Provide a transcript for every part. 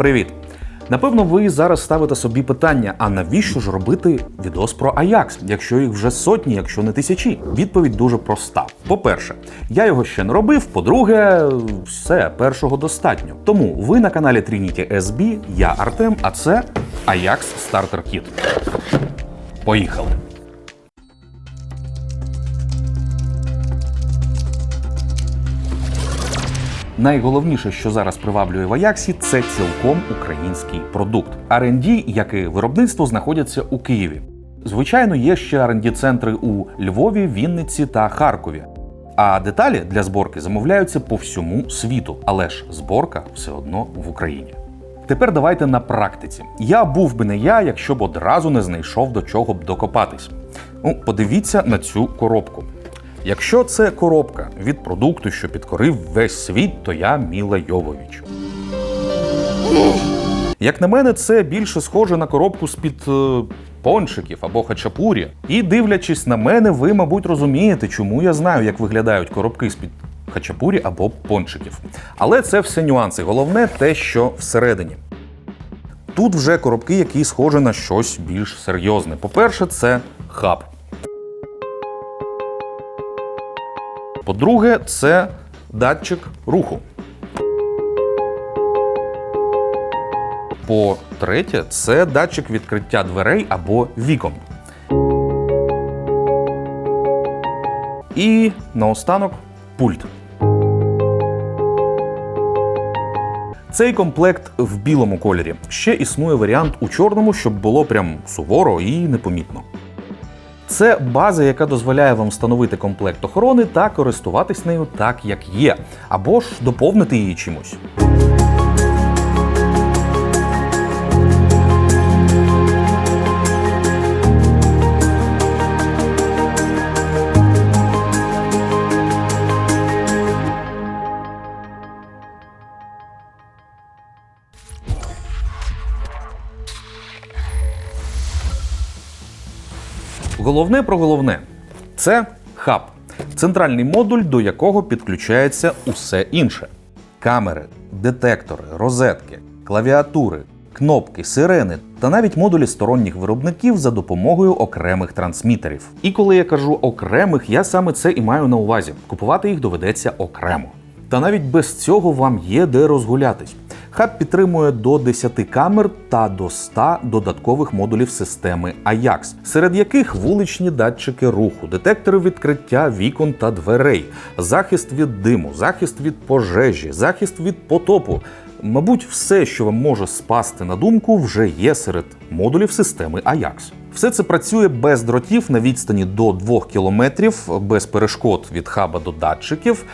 Привіт! Напевно, ви зараз ставите собі питання: а навіщо ж робити відос про Аякс, якщо їх вже сотні, якщо не тисячі? Відповідь дуже проста. По-перше, я його ще не робив. По-друге, все першого достатньо. Тому ви на каналі Trinity SB, я Артем, а це Ajax Starter Kit. Поїхали! Найголовніше, що зараз приваблює в Аяксі, це цілком український продукт. R&D, як і виробництво, знаходяться у Києві. Звичайно, є ще R&D центри у Львові, Вінниці та Харкові. А деталі для зборки замовляються по всьому світу, але ж зборка все одно в Україні. Тепер давайте на практиці. Я був би не я, якщо б одразу не знайшов до чого б докопатись. Ну, подивіться на цю коробку. Якщо це коробка від продукту, що підкорив весь світ, то я Міла Йовович. Як на мене, це більше схоже на коробку з-під е, пончиків або хачапурі. І дивлячись на мене, ви, мабуть, розумієте, чому я знаю, як виглядають коробки з-під хачапурі або пончиків. Але це все нюанси. Головне те, що всередині. Тут вже коробки, які схожі на щось більш серйозне. По-перше, це хаб. По-друге, це датчик руху. По-третє, це датчик відкриття дверей або вікон. І наостанок пульт. Цей комплект в білому кольорі. Ще існує варіант у чорному, щоб було прям суворо і непомітно. Це база, яка дозволяє вам встановити комплект охорони та користуватись нею так, як є, або ж доповнити її чимось. Головне про головне це хаб, центральний модуль, до якого підключається усе інше: камери, детектори, розетки, клавіатури, кнопки, сирени та навіть модулі сторонніх виробників за допомогою окремих трансмітерів. І коли я кажу окремих, я саме це і маю на увазі. Купувати їх доведеться окремо. Та навіть без цього вам є де розгулятись. Хаб підтримує до 10 камер та до 100 додаткових модулів системи AJAX, серед яких вуличні датчики руху, детектори відкриття вікон та дверей, захист від диму, захист від пожежі, захист від потопу. Мабуть, все, що вам може спасти на думку, вже є серед модулів системи AJAX. Все це працює без дротів на відстані до 2 км, без перешкод від хаба до датчиків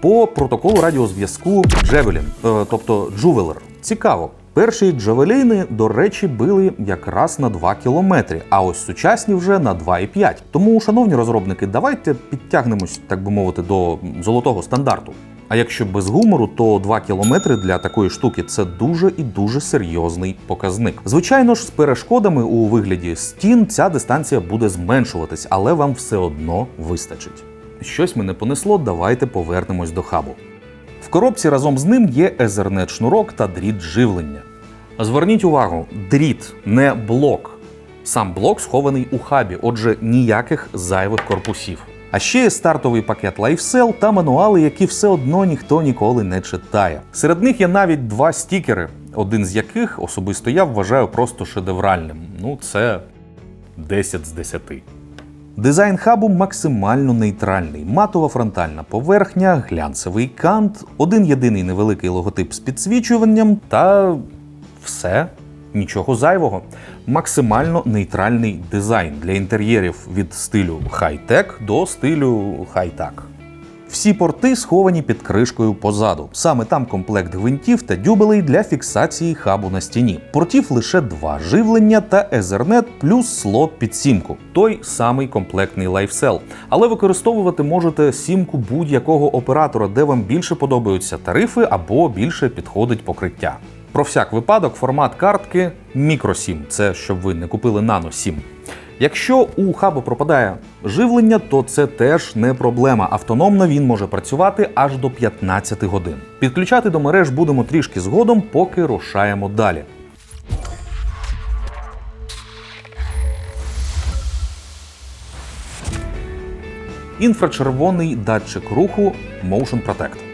по протоколу радіозв'язку Javelin, е, тобто Juveler. Цікаво. Перші джавеліни, до речі, били якраз на 2 кілометри, а ось сучасні вже на 2,5. Тому, шановні розробники, давайте підтягнемось, так би мовити, до золотого стандарту. А якщо без гумору, то 2 кілометри для такої штуки це дуже і дуже серйозний показник. Звичайно ж, з перешкодами у вигляді стін ця дистанція буде зменшуватись, але вам все одно вистачить. Щось мене понесло, давайте повернемось до хабу. В коробці разом з ним є Ethernet шнурок та дріт живлення. Зверніть увагу, дріт не блок. Сам блок схований у хабі, отже, ніяких зайвих корпусів. А ще є стартовий пакет LifeCell та мануали, які все одно ніхто ніколи не читає. Серед них є навіть два стікери, один з яких особисто я вважаю просто шедевральним. Ну, це 10 з 10. Дизайн хабу максимально нейтральний, матова фронтальна поверхня, глянцевий кант, один єдиний невеликий логотип з підсвічуванням та все. Нічого зайвого. Максимально нейтральний дизайн для інтер'єрів від стилю хай-тек до стилю хай-так. Всі порти сховані під кришкою позаду. Саме там комплект гвинтів та дюбелей для фіксації хабу на стіні. Портів лише два живлення та Ethernet плюс слот під сімку. Той самий комплектний LifeCell. Але використовувати можете сімку будь-якого оператора, де вам більше подобаються тарифи або більше підходить покриття. Про всяк випадок формат картки мікросім. Це щоб ви не купили нано 7. Якщо у хабу пропадає живлення, то це теж не проблема. Автономно він може працювати аж до 15 годин. Підключати до мереж будемо трішки згодом, поки рушаємо далі. Інфрачервоний датчик руху Motion Protect.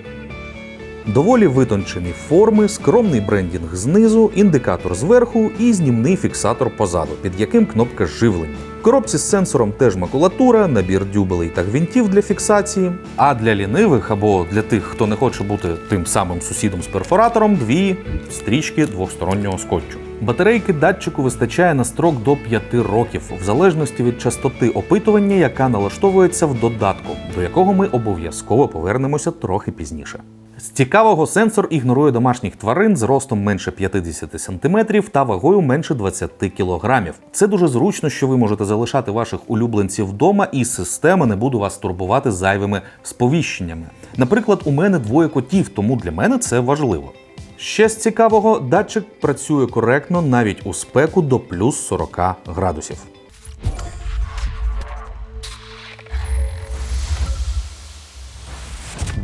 Доволі витончені форми, скромний брендінг знизу, індикатор зверху і знімний фіксатор позаду, під яким кнопка живлення. В коробці з сенсором теж макулатура, набір дюбелей та гвинтів для фіксації. А для лінивих або для тих, хто не хоче бути тим самим сусідом з перфоратором, дві стрічки двостороннього скотчу. Батарейки датчику вистачає на строк до 5 років, в залежності від частоти опитування, яка налаштовується в додатку, до якого ми обов'язково повернемося трохи пізніше. З цікавого сенсор ігнорує домашніх тварин з ростом менше 50 см та вагою менше 20 кг. Це дуже зручно, що ви можете залишати ваших улюбленців вдома, і система не буде вас турбувати зайвими сповіщеннями. Наприклад, у мене двоє котів, тому для мене це важливо. Ще з цікавого, датчик працює коректно навіть у спеку до плюс 40 градусів.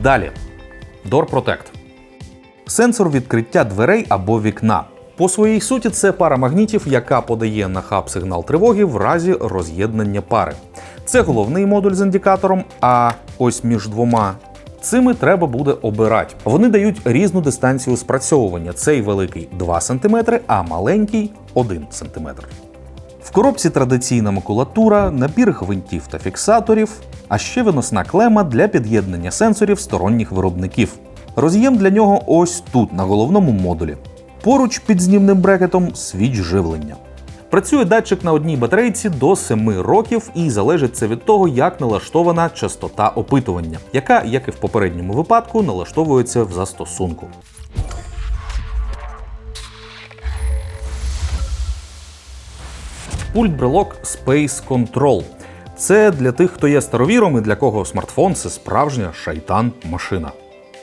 Далі. Door Protect. Сенсор відкриття дверей або вікна. По своїй суті, це пара магнітів, яка подає на хаб сигнал тривоги в разі роз'єднання пари. Це головний модуль з індикатором, а ось між двома цими треба буде обирати. Вони дають різну дистанцію спрацьовування. Цей великий 2 см, а маленький 1 см. В коробці традиційна макулатура, набір гвинтів та фіксаторів, а ще виносна клема для під'єднання сенсорів сторонніх виробників. Роз'єм для нього ось тут, на головному модулі. Поруч під знімним брекетом свіч живлення. Працює датчик на одній батарейці до 7 років і залежить це від того, як налаштована частота опитування, яка, як і в попередньому випадку, налаштовується в застосунку. Пульт брелок Space Control. Це для тих, хто є старовіром і для кого смартфон це справжня шайтан-машина.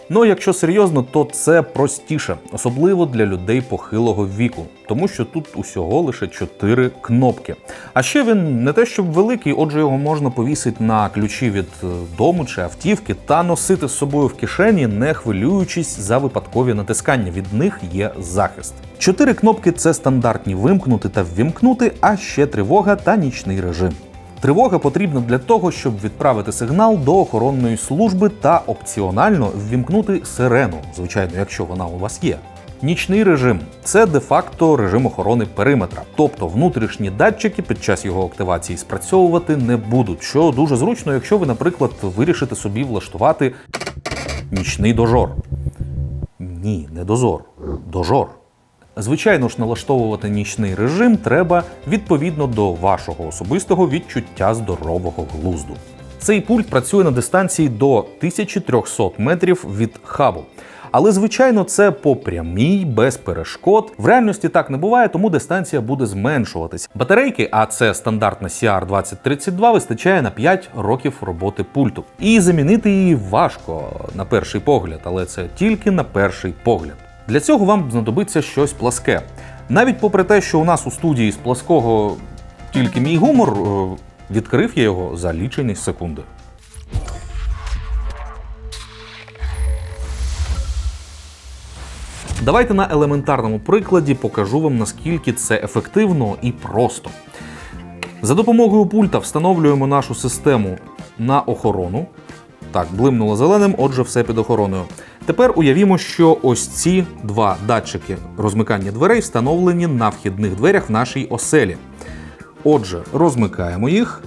Ну, якщо серйозно, то це простіше, особливо для людей похилого віку, тому що тут усього лише 4 кнопки. А ще він не те, щоб великий, отже, його можна повісити на ключі від е, дому чи автівки та носити з собою в кишені, не хвилюючись за випадкові натискання. Від них є захист. Чотири кнопки це стандартні вимкнути та ввімкнути, а ще тривога та нічний режим. Тривога потрібна для того, щоб відправити сигнал до охоронної служби та опціонально ввімкнути сирену, звичайно, якщо вона у вас є. Нічний режим це де-факто режим охорони периметра, тобто внутрішні датчики під час його активації спрацьовувати не будуть, що дуже зручно, якщо ви, наприклад, вирішите собі влаштувати нічний дожор. Ні, не дозор, дожор. Звичайно ж, налаштовувати нічний режим треба відповідно до вашого особистого відчуття здорового глузду. Цей пульт працює на дистанції до 1300 метрів від хабу. Але, звичайно, це по прямій, без перешкод. В реальності так не буває, тому дистанція буде зменшуватись. Батарейки, а це стандартна CR2032, вистачає на 5 років роботи пульту. І замінити її важко на перший погляд, але це тільки на перший погляд. Для цього вам знадобиться щось пласке. Навіть попри те, що у нас у студії з плаского тільки мій гумор, е, відкрив я його за лічені секунди. Давайте на елементарному прикладі покажу вам, наскільки це ефективно і просто. За допомогою пульта встановлюємо нашу систему на охорону. Так, блимнуло зеленим, отже, все під охороною. Тепер уявімо, що ось ці два датчики розмикання дверей встановлені на вхідних дверях в нашій оселі. Отже, розмикаємо їх.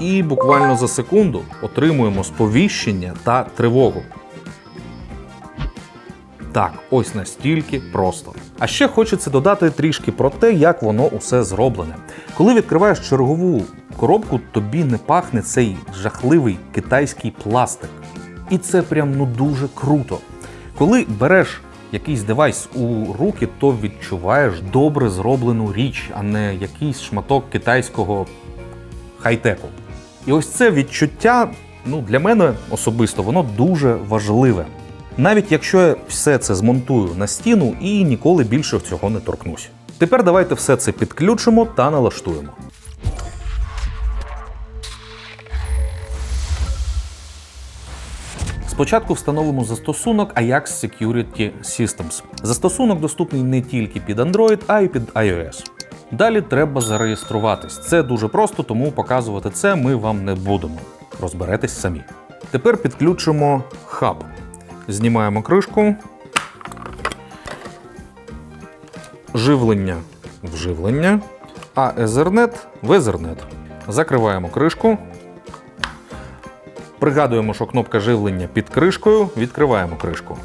І буквально за секунду отримуємо сповіщення та тривогу. Так, ось настільки просто. А ще хочеться додати трішки про те, як воно усе зроблене. Коли відкриваєш чергову коробку, тобі не пахне цей жахливий китайський пластик. І це прям ну дуже круто. Коли береш якийсь девайс у руки, то відчуваєш добре зроблену річ, а не якийсь шматок китайського хай-теку. І ось це відчуття, ну для мене особисто, воно дуже важливе. Навіть якщо я все це змонтую на стіну і ніколи більше цього не торкнусь. Тепер давайте все це підключимо та налаштуємо. Спочатку встановимо застосунок Ajax Security Systems. Застосунок доступний не тільки під Android, а й під iOS. Далі треба зареєструватись. Це дуже просто, тому показувати це ми вам не будемо. Розберетесь самі. Тепер підключимо хаб. Знімаємо кришку. Живлення в живлення, а Ethernet в Ethernet. Закриваємо кришку. Пригадуємо, що кнопка живлення під кришкою. Відкриваємо кришку.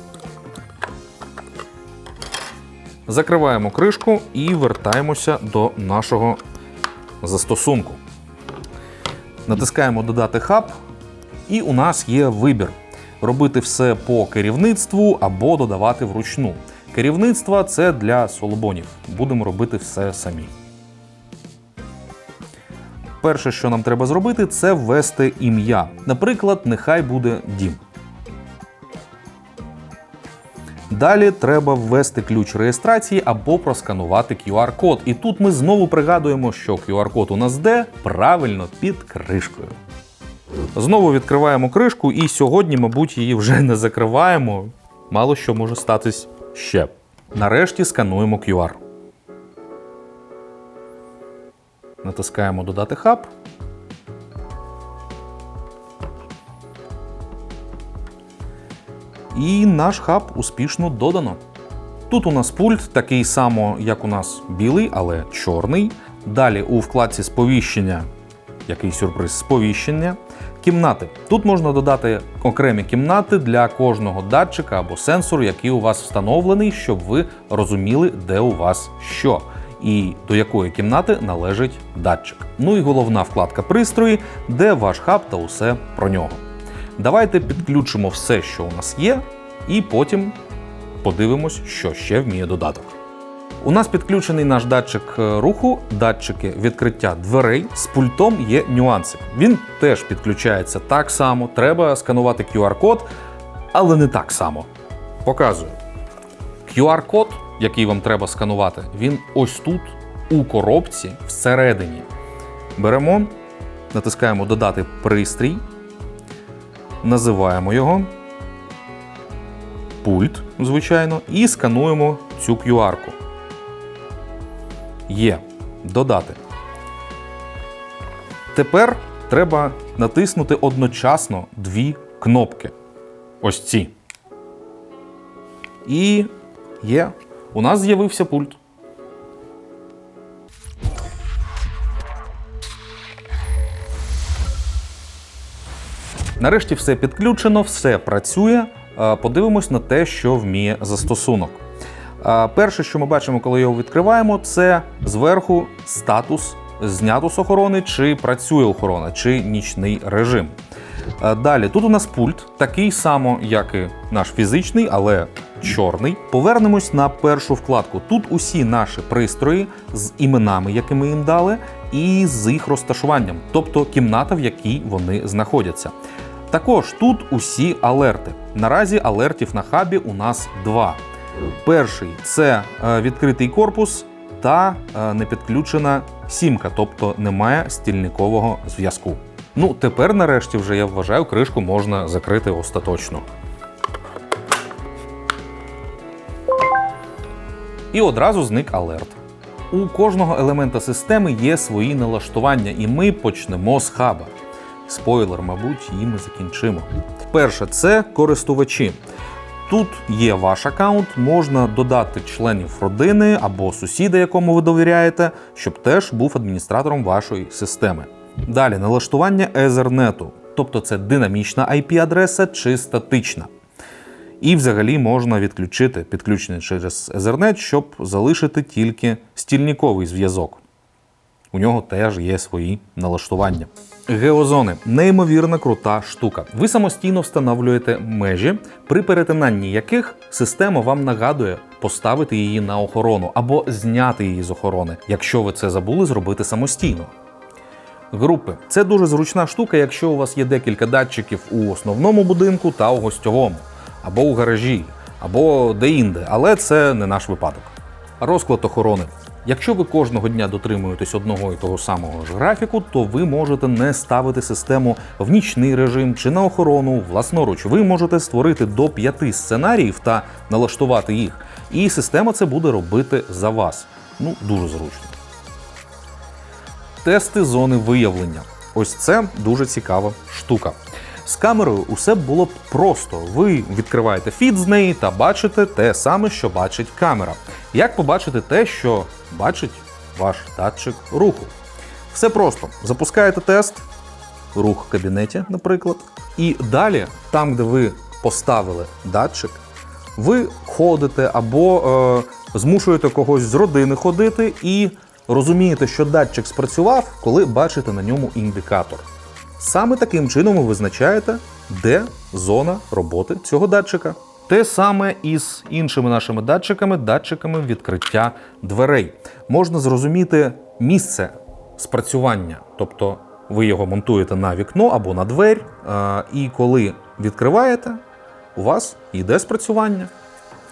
Закриваємо кришку і вертаємося до нашого застосунку. Натискаємо Додати хаб, і у нас є вибір: робити все по керівництву або додавати вручну. Керівництво це для солобонів. Будемо робити все самі. Перше, що нам треба зробити, це ввести ім'я. Наприклад, нехай буде дім. Далі треба ввести ключ реєстрації або просканувати QR-код. І тут ми знову пригадуємо, що QR-код у нас де правильно під кришкою. Знову відкриваємо кришку, і сьогодні, мабуть, її вже не закриваємо. Мало що може статись ще. Нарешті скануємо QR. Натискаємо Додати хаб. І наш хаб успішно додано. Тут у нас пульт такий само, як у нас білий, але чорний. Далі у вкладці сповіщення, який сюрприз сповіщення. Кімнати. Тут можна додати окремі кімнати для кожного датчика або сенсору, який у вас встановлений, щоб ви розуміли, де у вас що і до якої кімнати належить датчик. Ну і головна вкладка пристрої, де ваш хаб та усе про нього. Давайте підключимо все, що у нас є, і потім подивимось, що ще вміє додаток. У нас підключений наш датчик е, руху, датчики відкриття дверей. З пультом є нюанси. Він теж підключається так само. Треба сканувати QR-код, але не так само. Показую. QR-код, який вам треба сканувати, він ось тут, у коробці, всередині. Беремо, натискаємо Додати пристрій, називаємо його, пульт, звичайно, і скануємо цю QR-ку. Є. Додати. Тепер треба натиснути одночасно дві кнопки. Ось ці. І є. У нас з'явився пульт. Нарешті все підключено, все працює. Е, Подивимось на те, що вміє застосунок. Е, Перше, що ми бачимо, коли його відкриваємо, це зверху статус знято з охорони, чи працює охорона, чи нічний режим. Е, Далі тут у нас пульт, такий само, як і наш фізичний, але чорний. Повернемось на першу вкладку. Тут усі наші пристрої з іменами, які ми їм дали, і з їх розташуванням, тобто кімната, в якій вони знаходяться. Також тут усі алерти. Наразі алертів на хабі у нас два. Перший це е, відкритий корпус та е, непідключена сімка, тобто немає стільникового зв'язку. Ну, тепер, нарешті, вже я вважаю, кришку можна закрити остаточно. І одразу зник алерт. У кожного елемента системи є свої налаштування, і ми почнемо з хаба. Спойлер, мабуть, її ми закінчимо. Перше, це користувачі. Тут є ваш аккаунт, можна додати членів родини або сусіда, якому ви довіряєте, щоб теж був адміністратором вашої системи. Далі налаштування Ethernet, тобто це динамічна IP-адреса чи статична. І взагалі можна відключити підключення через Ethernet, щоб залишити тільки стільниковий зв'язок. У нього теж є свої налаштування. Геозони неймовірно крута штука. Ви самостійно встановлюєте межі, при перетинанні яких система вам нагадує поставити її на охорону або зняти її з охорони, якщо ви це забули зробити самостійно. Групи це дуже зручна штука, якщо у вас є декілька датчиків у основному будинку та у гостьовому, або у гаражі, або де-інде, але це не наш випадок. Розклад охорони. Якщо ви кожного дня дотримуєтесь одного і того самого ж графіку, то ви можете не ставити систему в нічний режим чи на охорону власноруч. Ви можете створити до п'яти сценаріїв та налаштувати їх, і система це буде робити за вас. Ну, дуже зручно. Тести зони виявлення. Ось це дуже цікава штука. З камерою усе було б просто. Ви відкриваєте фід з неї та бачите те саме, що бачить камера. Як побачити те, що бачить ваш датчик руху? Все просто. Запускаєте тест, рух в кабінеті, наприклад. І далі, там, де ви поставили датчик, ви ходите або е, змушуєте когось з родини ходити і розумієте, що датчик спрацював, коли бачите на ньому індикатор. Саме таким чином ви визначаєте, де зона роботи цього датчика. Те саме і з іншими нашими датчиками, датчиками відкриття дверей. Можна зрозуміти місце спрацювання, тобто ви його монтуєте на вікно або на двері, і коли відкриваєте, у вас йде спрацювання,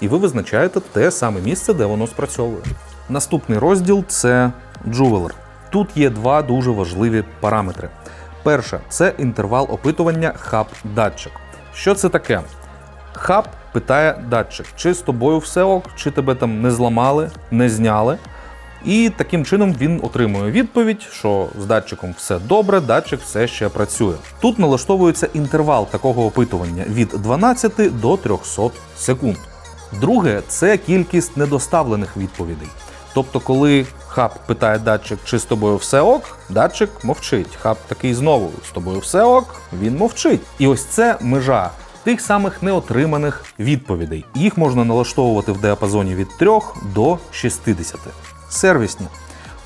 і ви визначаєте те саме місце, де воно спрацьовує. Наступний розділ це джувелер. Тут є два дуже важливі параметри. Перше це інтервал опитування хаб-датчик. Що це таке? Хаб питає датчик, чи з тобою все ок, чи тебе там не зламали, не зняли. І таким чином він отримує відповідь, що з датчиком все добре, датчик все ще працює. Тут налаштовується інтервал такого опитування від 12 до 300 секунд. Друге це кількість недоставлених відповідей. Тобто, коли хаб питає датчик, чи з тобою все ок, датчик мовчить. Хаб такий знову з тобою все ок, він мовчить. І ось це межа тих самих неотриманих відповідей. Їх можна налаштовувати в діапазоні від 3 до 60. Сервісні.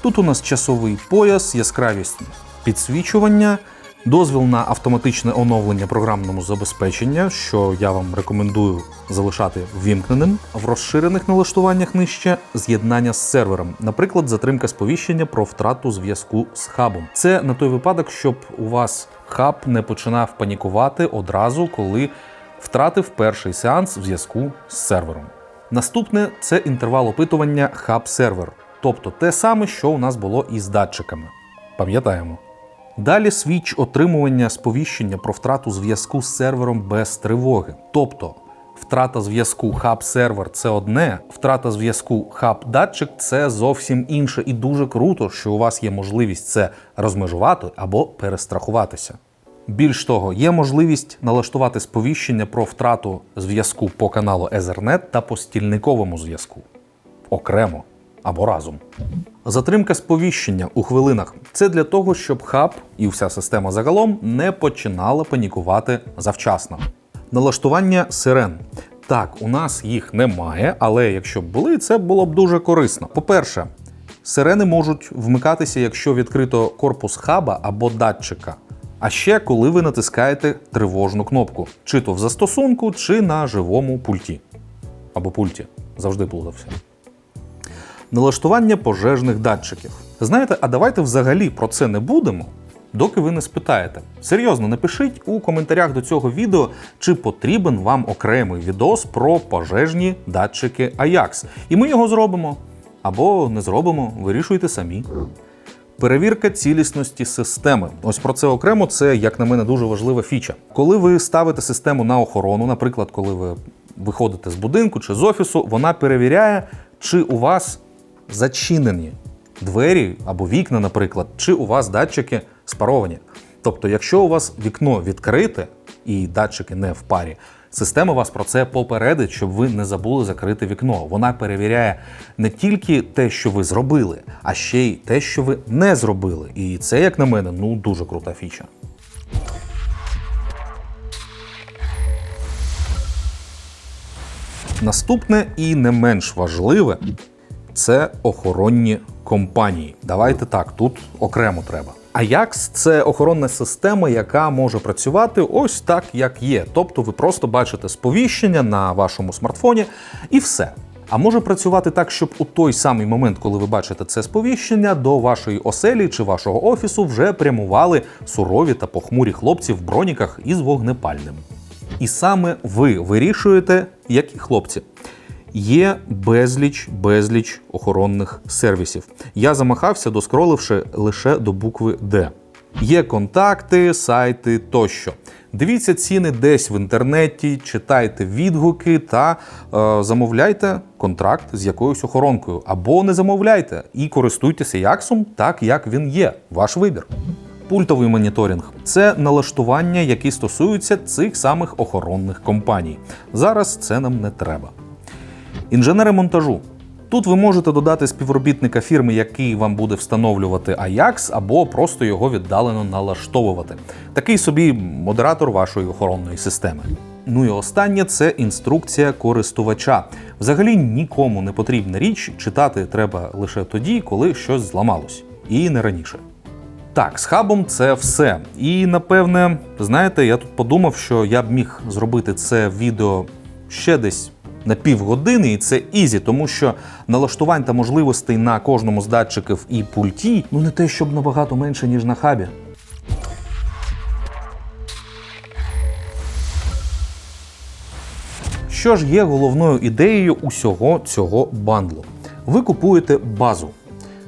Тут у нас часовий пояс, яскравість підсвічування, дозвіл на автоматичне оновлення програмному забезпечення, що я вам рекомендую залишати ввімкненим. В розширених налаштуваннях нижче з'єднання з сервером, наприклад, затримка сповіщення про втрату зв'язку з хабом. Це на той випадок, щоб у вас хаб не починав панікувати одразу, коли втратив перший сеанс в зв'язку з сервером. Наступне це інтервал опитування хаб-сервер, тобто те саме, що у нас було із датчиками. Пам'ятаємо. Далі свіч отримування сповіщення про втрату зв'язку з сервером без тривоги. Тобто втрата зв'язку хаб-сервер це одне, втрата зв'язку хаб-датчик це зовсім інше. І дуже круто, що у вас є можливість це розмежувати або перестрахуватися. Більш того, є можливість налаштувати сповіщення про втрату зв'язку по каналу Ethernet та по стільниковому зв'язку окремо або разом. Затримка сповіщення у хвилинах це для того, щоб хаб і вся система загалом не починала панікувати завчасно. Налаштування сирен. Так, у нас їх немає, але якщо б були, це було б дуже корисно. По-перше, сирени можуть вмикатися, якщо відкрито корпус хаба або датчика. А ще коли ви натискаєте тривожну кнопку, чи то в застосунку, чи на живому пульті. Або пульті. Завжди плутався. Налаштування пожежних датчиків. Знаєте, а давайте взагалі про це не будемо, доки ви не спитаєте. Серйозно, напишіть у коментарях до цього відео, чи потрібен вам окремий відос про пожежні датчики Ajax. І ми його зробимо. Або не зробимо, вирішуйте самі. Перевірка цілісності системи. Ось про це окремо. Це, як на мене, дуже важлива фіча. Коли ви ставите систему на охорону, наприклад, коли ви виходите з будинку чи з офісу, вона перевіряє, чи у вас зачинені двері або вікна, наприклад, чи у вас датчики спаровані. Тобто, якщо у вас вікно відкрите і датчики не в парі, система вас про це попередить, щоб ви не забули закрити вікно. Вона перевіряє не тільки те, що ви зробили, а ще й те, що ви не зробили. І це, як на мене, ну дуже крута фіча. Наступне і не менш важливе це охоронні компанії. Давайте так, тут окремо треба. Ajax – це охоронна система, яка може працювати ось так, як є. Тобто ви просто бачите сповіщення на вашому смартфоні і все. А може працювати так, щоб у той самий момент, коли ви бачите це сповіщення, до вашої оселі чи вашого офісу вже прямували сурові та похмурі хлопці в броніках із вогнепальним. І саме ви вирішуєте, які хлопці. Є безліч, безліч охоронних сервісів. Я замахався, доскроливши лише до букви Д. Є контакти, сайти тощо. Дивіться ціни десь в інтернеті, читайте відгуки та е, замовляйте контракт з якоюсь охоронкою. Або не замовляйте і користуйтеся Яксом так, як він є. Ваш вибір. Пультовий моніторинг це налаштування, які стосуються цих самих охоронних компаній. Зараз це нам не треба. Інженери монтажу. Тут ви можете додати співробітника фірми, який вам буде встановлювати Ajax, або просто його віддалено налаштовувати. Такий собі модератор вашої охоронної системи. Ну і останнє це інструкція користувача. Взагалі нікому не потрібна річ, читати треба лише тоді, коли щось зламалось, і не раніше. Так, з хабом це все. І напевне, знаєте, я тут подумав, що я б міг зробити це відео ще десь на півгодини, і це ізі, тому що налаштувань та можливостей на кожному з датчиків і пульті ну не те, щоб набагато менше, ніж на хабі. Що ж є головною ідеєю усього цього бандлу? Ви купуєте базу.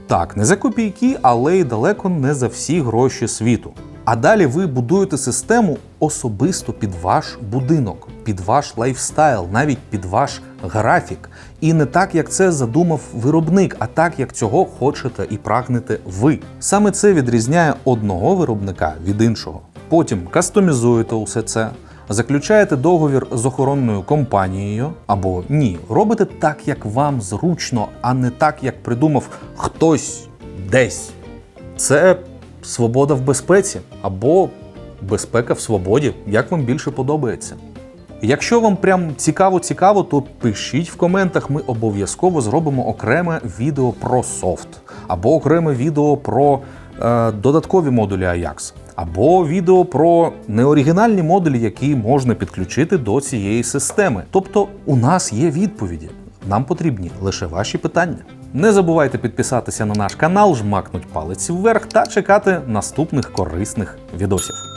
Так, не за копійки, але й далеко не за всі гроші світу. А далі ви будуєте систему особисто під ваш будинок, під ваш лайфстайл, навіть під ваш графік. І не так, як це задумав виробник, а так, як цього хочете і прагнете ви. Саме це відрізняє одного виробника від іншого. Потім кастомізуєте усе це, заключаєте договір з охоронною компанією або ні, робите так, як вам зручно, а не так, як придумав хтось десь. Це свобода в безпеці або безпека в свободі, як вам більше подобається. Якщо вам прям цікаво-цікаво, то пишіть в коментах, ми обов'язково зробимо окреме відео про софт, або окреме відео про е, додаткові модулі Ajax, або відео про неоригінальні модулі, які можна підключити до цієї системи. Тобто у нас є відповіді. Нам потрібні лише ваші питання. Не забувайте підписатися на наш канал, жмакнуть палець вверх та чекати наступних корисних відосів.